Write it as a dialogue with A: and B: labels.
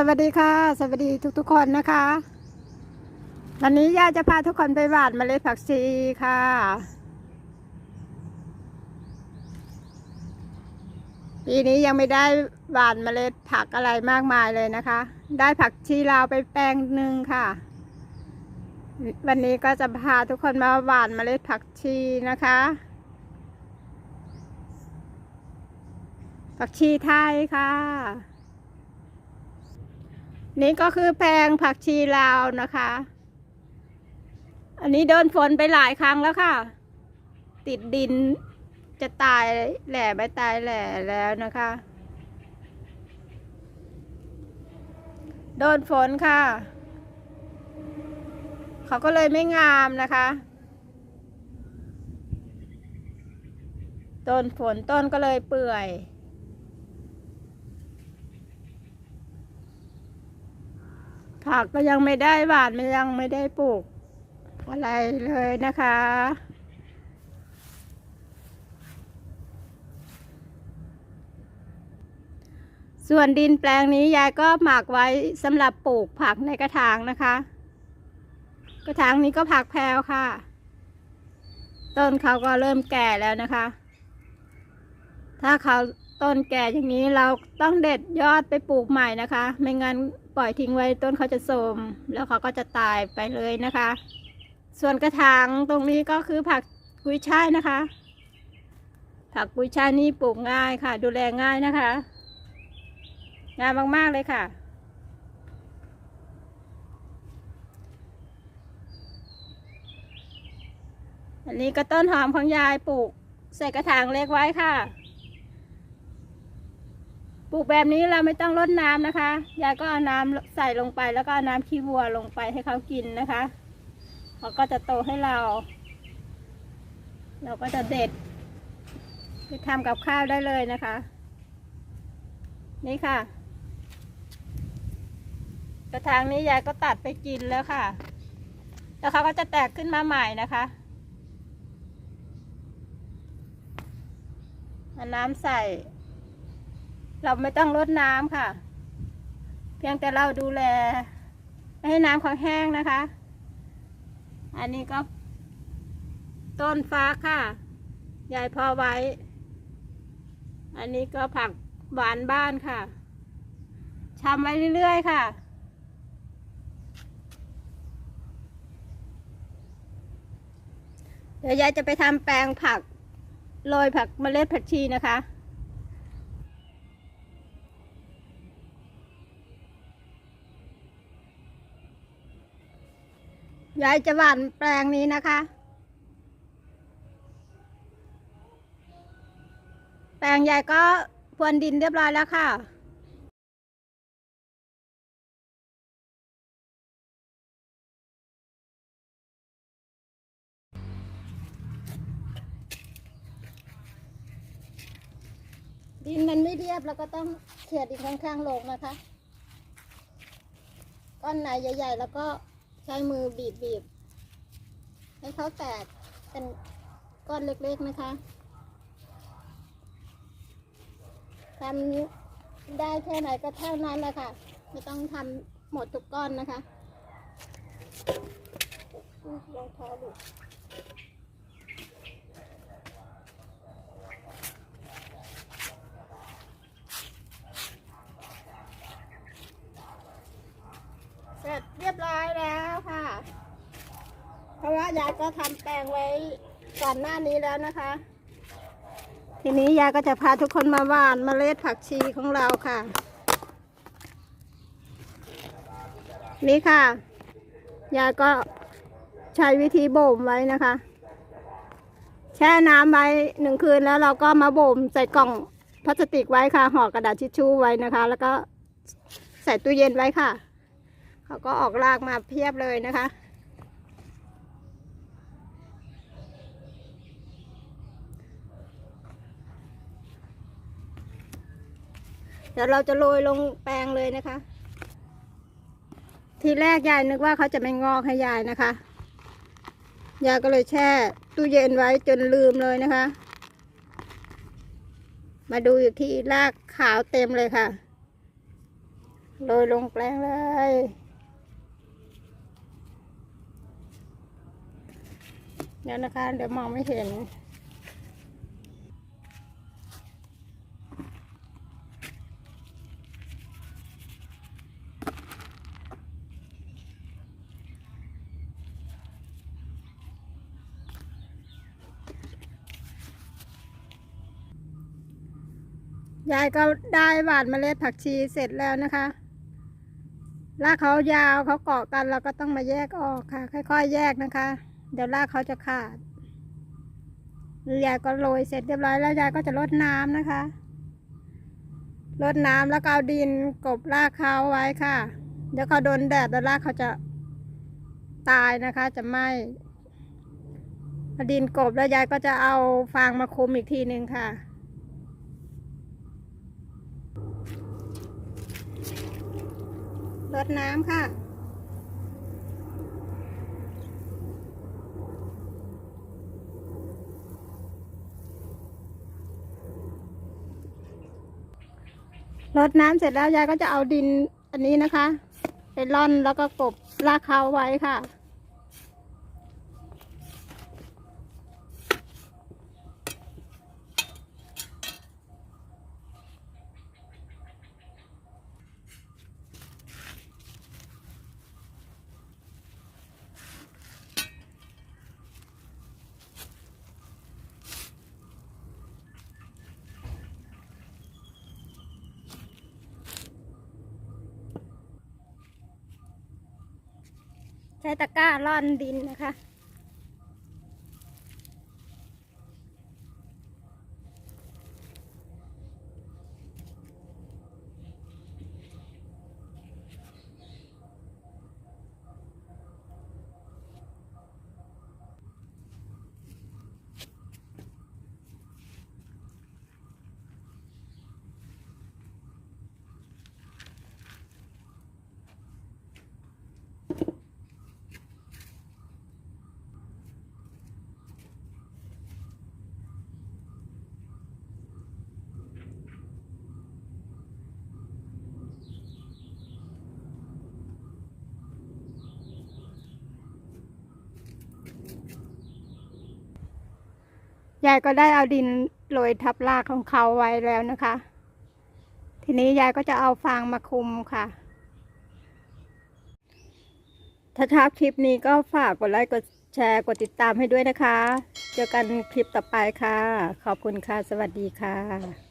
A: สวัสดีค่ะ สวัสดีทุกๆคนนะคะ วันนี้ย่าจะพาทุกคนไปหว่านเมล็ดผักชีค่ะ ปีนี้ยังไม่ได้หว่านเมล็ดผักอะไรมากมายเลยนะคะ ได้ผักชีลาวไปแปลงหนึ่งค่ะ วันนี้ก็จะพาทุกคนมาหว่านเมล็ดผักชีนะคะ ผักชีไทยค่ะ นี่ก็คือแปลงผักชีลาวนะคะ อันนี้โดนฝนไปหลายครั้งแล้วค่ะ ติดดินจะตายแหล่ไม่ตายแหล่แล้วนะคะ โดนฝนค่ะ เขาก็เลยไม่งามนะคะต้นฝนต้นก็เลยเปื่อย ผักก็ยังไม่ได้หวานมันยังไม่ได้ปลูก อะไรเลยนะคะ ส่วนดินแปลงนี้ยายก็หมักไว้สำหรับปลูกผักในกระถางนะคะ กระถางนี้ก็ผักแพรวค่ะ ต้นเขาก็เริ่มแก่แล้วนะคะ ถ้าเขาต้นแก่อย่างนี้เราต้องเด็ดยอดไปปลูกใหม่นะคะ ไม่งั้น ปล่อยทิ้งไว้ต้นเขาจะโทรมแล้วเขาก็จะตายไปเลยนะคะ ส่วนกระถางตรงนี้ก็คือผักกุยช่ายนะคะ ผักกุยช่ายนี่ปลูกง่ายค่ะ ดูแลง่ายนะคะงามมากๆเลยค่ะ อันนี้ก็ต้นหอมของยายปลูกใส่กระถางเล็กไว้ค่ะ ปลูกแบบนี้เราไม่ต้องรดน้ำนะคะ ยายก็เอาน้ำใส่ลงไปแล้วก็เอาน้ำขี้วัวลงไปให้เขากินนะคะเขาก็จะโตให้เรา เราก็จะเด็ดไปทำกับข้าวได้เลยนะคะ นี่ค่ะ กระถางนี้ยายก็ตัดไปกินแล้วค่ะ แล้วเขาก็จะแตกขึ้นมาใหม่นะคะเอาน้ำใส่ เราไม่ต้องรดน้ำค่ะ เพียงแต่เราดูแล ไม่ให้น้ำเขาแห้งนะคะ อันนี้ก็ ต้นฟ้าค่ะยายพอไว้ อันนี้ก็ผักหวานบ้านค่ะชำไว้เรื่อยๆค่ะ เดี๋ยวยายจะไปทำแปลงผักโรยผักเมล็ดผักชีนะคะ ยายจะหว่านแปลงนี้นะคะ แปลงยายก็พรวนดินเรียบร้อยแล้วค่ะดินมันไม่เรียบแล้วก็ต้องเขียดินข้างๆลงนะคะ ก้อนไหนใหญ่ ๆ แล้วก็ ใช้มือบีบๆให้เขาแตกเป็นก้อนเล็กๆนะคะทำได้แค่ไหนก็เท่านั้นแหละค่ะไม่ต้องทำหมดทุกก้อนนะคะรองเท้าหลุดเสร็จเรียบร้อยแล้วค่ะ เพรายายก็ทำแปลงไว้ก่อนหน้านี้แล้วนะคะ ทีนี้ยายก็จะพาทุกคนมาหว่านเมล็ดผักชีของเราค่ะ นี่ค่ะ ยายก็ใช้วิธีบ่มไว้นะคะ แช่น้ำไว้หนึ่งคืนแล้วเราก็มาบ่มใส่กล่องพลาสติกไว้ค่ะห่อกระดาษทิชชู่ไว้นะคะ แล้วก็ใส่ตู้เย็นไว้ค่ะเขาก็ออกรากมาเพียบเลยนะคะ ดี๋ยวเราจะโรยลงแปลงเลยนะคะ ทีแรกยายนึกว่าเขาจะไม่งอกให้ยายนะคะ ยายก็เลยแช่ตู้เย็นไว้จนลืมเลยนะคะ มาดูอีกทีรากขาวเต็มเลยค่ะ โรยลงแปลงเลยเดี๋ยวนะคะ เดี๋ยวมองไม่เห็น ยายก็ได้หว่านเมล็ดผักชีเสร็จแล้วนะคะรากเขายาวเขาเกาะกันเราก็ต้องมาแยกออกค่ะ ค่อย ๆ แยกนะคะ เดี๋ยวรากเขาจะขาดยายก็โรยเสร็จเรียบร้อยแล้วยายก็จะรดน้ำนะคะรดน้ำแล้วก็เอาดินกบรากเขาไว้ค่ะ เดี๋ยวเขาโดนแดดแล้วรากเขาจะตายนะคะ จะไหม้ดินกบแล้วยายก็จะเอาฟางมาคลุมอีกทีหนึ่งค่ะ รดน้ำค่ะ รดน้ำเสร็จแล้วยายก็จะเอาดินอันนี้นะคะ ไปร่อนแล้วก็กบลากเขาไว้ค่ะ ช้ตะกร้าร่อนดินนะคะ ยายก็ได้เอาดินโรยทับรากของเขาไว้แล้วนะคะ ทีนี้ยายก็จะเอาฟางมาคลุมค่ะ ถ้าชอบคลิปนี้ก็ฝากกดไลค์กดแชร์กดติดตามให้ด้วยนะคะ เจอกันคลิปต่อไปค่ะ ขอบคุณค่ะ สวัสดีค่ะ